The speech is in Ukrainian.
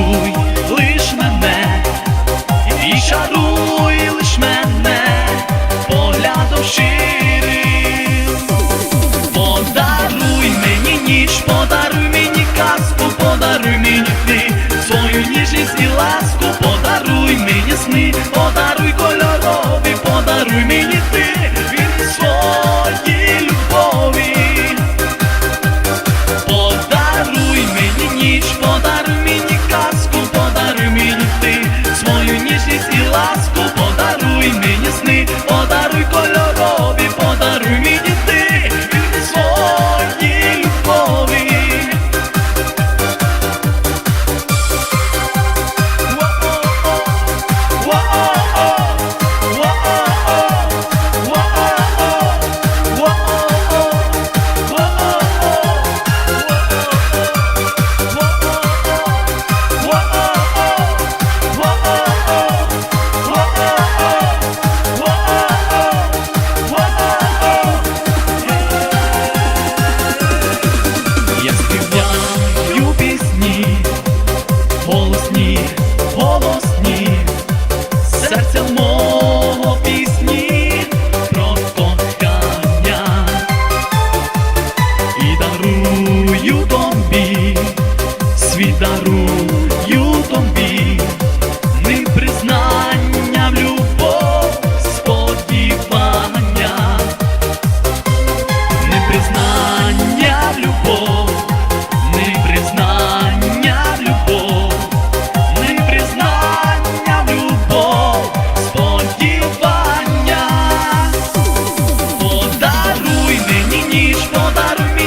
Чаруй лиш мене, і шаруй лиш мене, поглядом щирим, подаруй мені ніч, подаруй мені казку, подаруй мені ти, свою ніжність і ласку, подаруй мені сни, подаруй. даруй мені сни. ніж подарує.